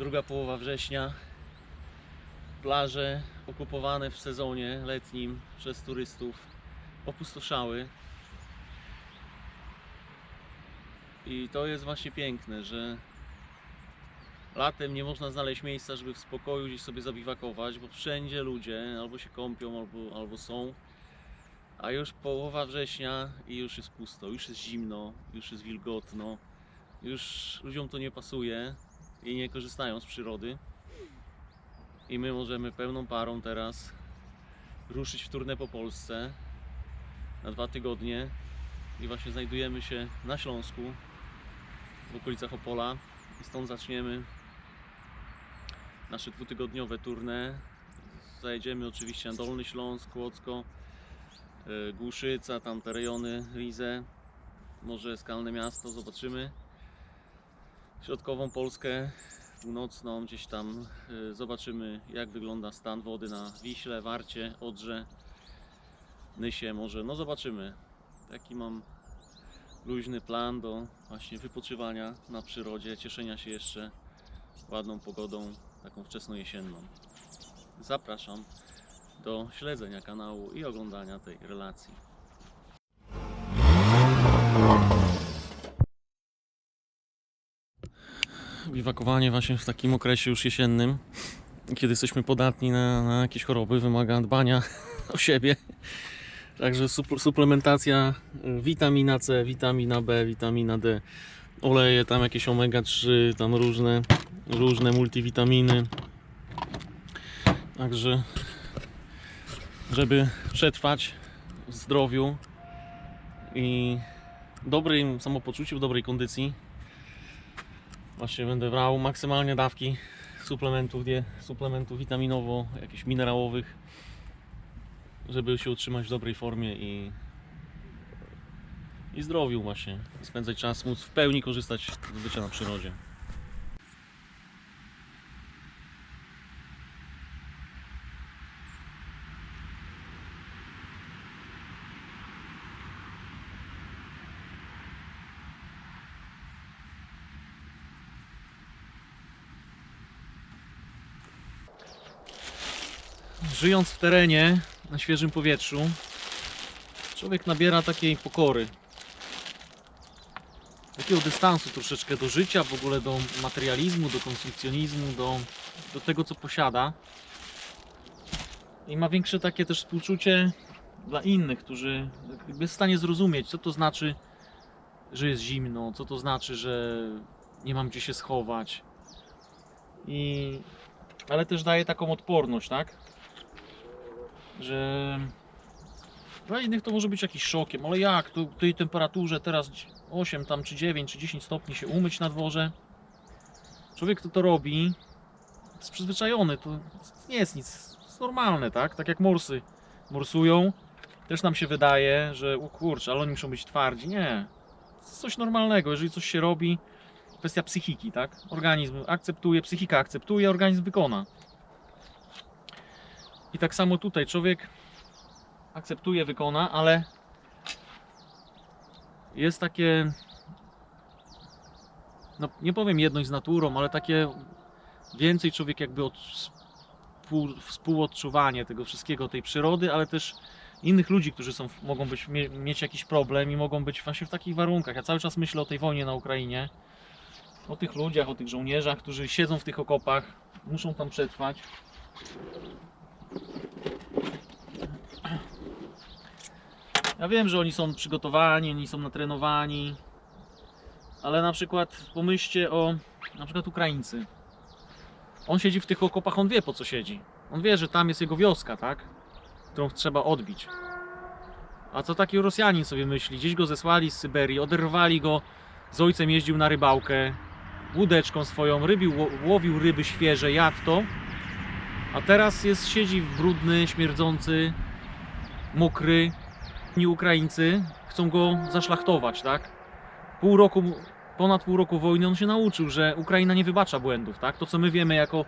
druga połowa września. Plaże okupowane w sezonie letnim przez turystów opustoszały. I to jest właśnie piękne, że latem nie można znaleźć miejsca, żeby w spokoju gdzieś sobie zabiwakować, bo wszędzie ludzie albo się kąpią, albo, albo są. A już połowa września i już jest pusto, już jest zimno, już jest wilgotno, już ludziom to nie pasuje i nie korzystają z przyrody. I my możemy pełną parą teraz ruszyć w turnę po Polsce na dwa tygodnie i właśnie znajdujemy się na Śląsku w okolicach Opola i stąd zaczniemy nasze dwutygodniowe tournée. Zajedziemy oczywiście na Dolny Śląsk, Kłodzko, y, Głuszyca, tam te rejony, Rize, może Skalne Miasto, zobaczymy. Środkową Polskę, północną, gdzieś tam y, zobaczymy jak wygląda stan wody na Wiśle, Warcie, Odrze, Nysie może, no zobaczymy. Taki mam luźny plan do właśnie wypoczywania na przyrodzie, cieszenia się jeszcze ładną pogodą, taką wczesną jesienną. Zapraszam do śledzenia kanału i oglądania tej relacji. Biwakowanie właśnie w takim okresie już jesiennym, kiedy jesteśmy podatni na, na jakieś choroby, wymaga dbania o siebie. Także sup- suplementacja y, witamina C, witamina B, witamina D, oleje tam jakieś omega 3, tam różne, różne multivitaminy. Także żeby przetrwać w zdrowiu i dobrym samopoczuciu, w dobrej kondycji właśnie będę brał maksymalnie dawki suplementów, suplementów witaminowo, jakichś minerałowych żeby się utrzymać w dobrej formie i, i zdrowiu właśnie. Spędzać czas, móc w pełni korzystać z bycia na przyrodzie. Żyjąc w terenie, na świeżym powietrzu, człowiek nabiera takiej pokory. Takiego dystansu troszeczkę do życia, w ogóle do materializmu, do konsumpcjonizmu, do, do tego, co posiada. I ma większe takie też współczucie dla innych, którzy jest w stanie zrozumieć, co to znaczy, że jest zimno, co to znaczy, że nie mam gdzie się schować. I... Ale też daje taką odporność, tak? Że dla innych to może być jakiś szokiem, ale jak tu tej temperaturze teraz 8 tam czy 9 czy 10 stopni się umyć na dworze? Człowiek, kto to robi, jest przyzwyczajony, to nie jest nic, jest normalne, tak? Tak jak morsy morsują, też nam się wydaje, że o kurczę, ale oni muszą być twardzi. Nie, to jest coś normalnego, jeżeli coś się robi, kwestia psychiki, tak? Organizm akceptuje, psychika akceptuje, organizm wykona. I tak samo tutaj człowiek akceptuje, wykona, ale jest takie, no nie powiem jedność z naturą, ale takie więcej człowiek jakby od, współ, współodczuwanie tego wszystkiego, tej przyrody, ale też innych ludzi, którzy są, mogą być, mie, mieć jakiś problem i mogą być właśnie w takich warunkach. Ja cały czas myślę o tej wojnie na Ukrainie, o tych ludziach, o tych żołnierzach, którzy siedzą w tych okopach, muszą tam przetrwać. Ja wiem, że oni są przygotowani, oni są natrenowani, ale na przykład pomyślcie o na przykład Ukraińcy. On siedzi w tych okopach, on wie po co siedzi. On wie, że tam jest jego wioska, tak? Którą trzeba odbić. A co taki Rosjanin sobie myśli? Gdzieś go zesłali z Syberii, oderwali go, z ojcem jeździł na rybałkę, łódeczką swoją, rybił, ło- łowił ryby świeże, jadł to. A teraz jest, siedzi brudny, śmierdzący, mokry. Inni Ukraińcy chcą go zaszlachtować, tak? Pół roku, ponad pół roku wojny on się nauczył, że Ukraina nie wybacza błędów, tak? To co my wiemy jako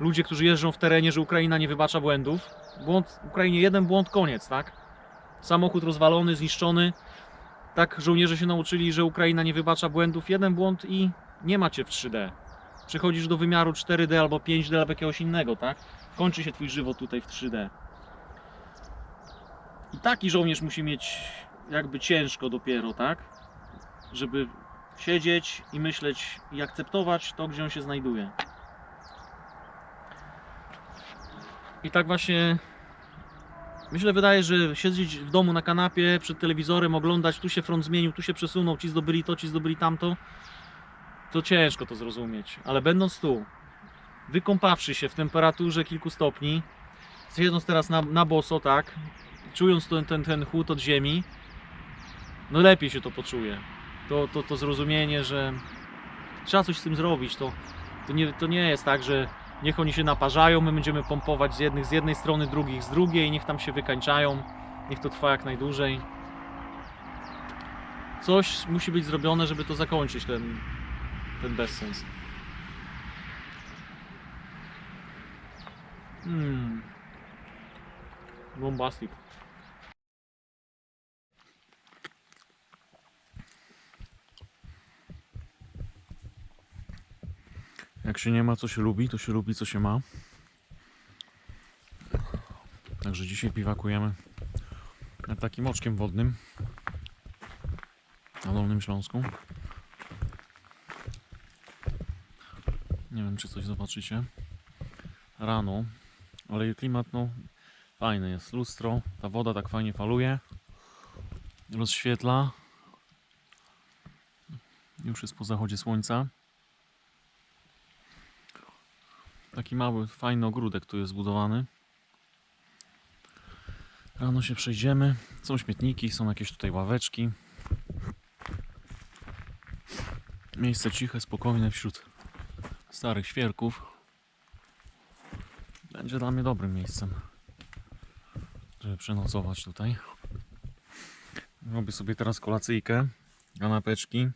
ludzie, którzy jeżdżą w terenie, że Ukraina nie wybacza błędów. Błąd, Ukrainie jeden błąd, koniec, tak? Samochód rozwalony, zniszczony. Tak żołnierze się nauczyli, że Ukraina nie wybacza błędów. Jeden błąd i nie macie w 3D. Przechodzisz do wymiaru 4D albo 5D albo jakiegoś innego, tak? Kończy się twój żywot tutaj w 3D. I taki żołnierz musi mieć jakby ciężko dopiero, tak? Żeby siedzieć i myśleć i akceptować to, gdzie on się znajduje. I tak właśnie myślę, wydaje, że siedzieć w domu na kanapie przed telewizorem, oglądać, tu się front zmienił, tu się przesunął, ci zdobyli to, ci zdobyli tamto, to ciężko to zrozumieć. Ale będąc tu, wykąpawszy się w temperaturze kilku stopni, siedząc teraz na, na boso, tak, czując ten, ten, ten chłód od ziemi, no lepiej się to poczuje. To, to, to zrozumienie, że trzeba coś z tym zrobić. To, to, nie, to nie jest tak, że niech oni się naparzają, my będziemy pompować z, jednych, z jednej strony, drugich z drugiej, niech tam się wykańczają, niech to trwa jak najdłużej. Coś musi być zrobione, żeby to zakończyć, ten, ten bezsens. Hmm. Bombastic. Jak się nie ma, co się lubi, to się lubi, co się ma. Także dzisiaj piwakujemy nad takim oczkiem wodnym na Dolnym Śląsku. Nie wiem, czy coś zobaczycie. Rano, ale klimat no fajny jest. Lustro, ta woda tak fajnie faluje, rozświetla. Już jest po zachodzie słońca. Taki mały, fajny ogródek tu jest zbudowany. Rano się przejdziemy. Są śmietniki, są jakieś tutaj ławeczki. Miejsce ciche, spokojne wśród starych świerków. Będzie dla mnie dobrym miejscem, żeby przenocować tutaj. Robię sobie teraz kolacyjkę, kanapeczki,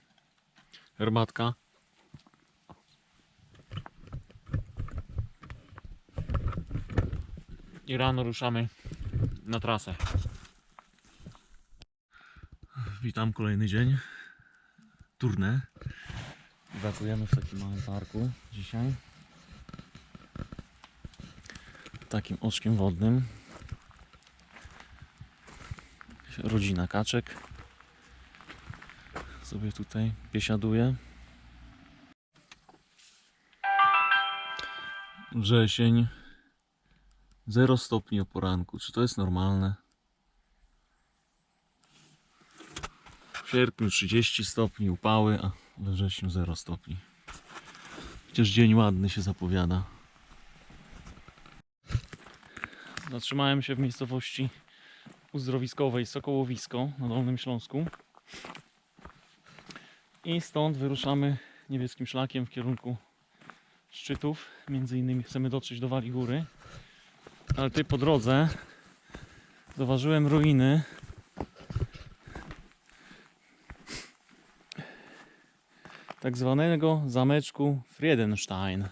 herbatka. I rano ruszamy na trasę. Witam kolejny dzień. Turnę. Pracujemy w takim małym parku dzisiaj. Takim oczkiem wodnym. Rodzina kaczek sobie tutaj biesiaduje. Wrzesień 0 stopni o poranku. Czy to jest normalne? W sierpniu 30 stopni upały, a we wrześniu 0 stopni. Chociaż dzień ładny się zapowiada. Zatrzymałem się w miejscowości uzdrowiskowej Sokołowisko na Dolnym Śląsku. I stąd wyruszamy niebieskim szlakiem w kierunku szczytów. Między innymi chcemy dotrzeć do Wali Góry. Ale ty po drodze zauważyłem ruiny tak zwanego zameczku Friedenstein.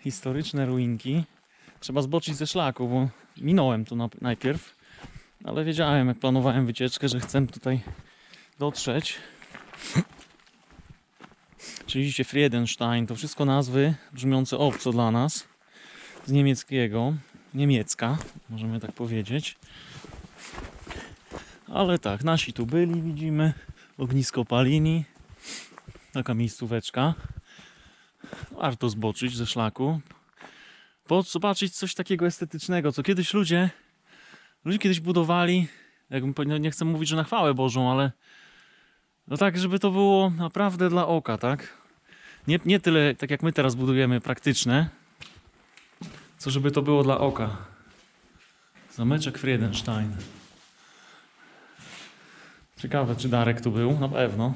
Historyczne ruinki. Trzeba zboczyć ze szlaku, bo minąłem nap- najpierw, ale wiedziałem, jak planowałem wycieczkę, że chcę tutaj dotrzeć. Czyli widzicie, Friedenstein to wszystko nazwy brzmiące obco dla nas z niemieckiego, niemiecka, możemy tak powiedzieć. Ale tak, nasi tu byli, widzimy, ognisko Palini, taka miejscóweczka. Warto zboczyć ze szlaku, bo zobaczyć coś takiego estetycznego, co kiedyś ludzie, ludzie kiedyś budowali, jakbym nie chcę mówić, że na chwałę Bożą, ale no tak, żeby to było naprawdę dla oka, tak? Nie, nie tyle, tak jak my teraz budujemy, praktyczne, co żeby to było dla oka. Zameczek Friedenstein. Ciekawe, czy Darek tu był? Na pewno.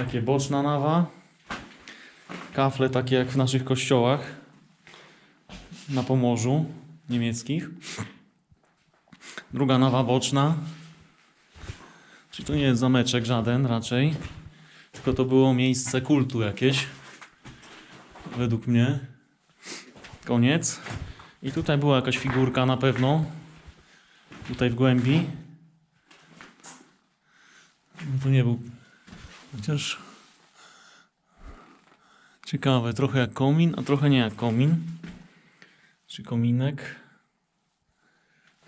Takie boczna nawa. Kafle takie jak w naszych kościołach na Pomorzu niemieckich. Druga nawa boczna. Czyli to nie jest zameczek żaden raczej, tylko to było miejsce kultu jakieś według mnie. Koniec. I tutaj była jakaś figurka na pewno. Tutaj w głębi. No to nie był Chociaż ciekawe, trochę jak komin, a trochę nie jak komin. Czy kominek?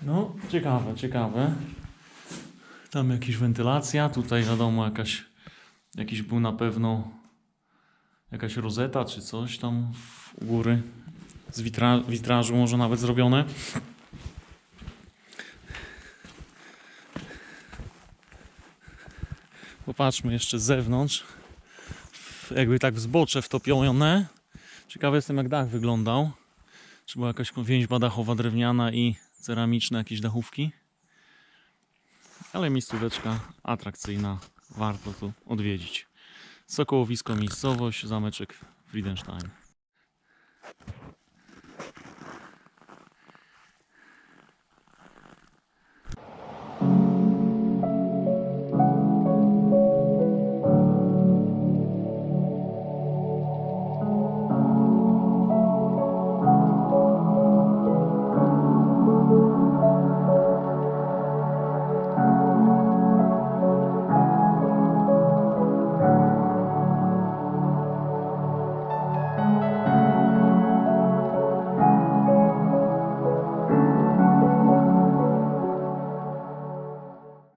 No, ciekawe, ciekawe. Tam jakaś wentylacja, tutaj wiadomo jakaś, jakiś był na pewno jakaś rozeta czy coś tam u góry z witra, witrażu może nawet zrobione. Popatrzmy jeszcze z zewnątrz. Jakby tak w zbocze wtopione. Ciekawy jestem jak dach wyglądał. Czy była jakaś więźba dachowa drewniana i ceramiczne jakieś dachówki. Ale miejscóweczka atrakcyjna. Warto tu odwiedzić. Sokołowisko miejscowość, zameczek Friedenstein.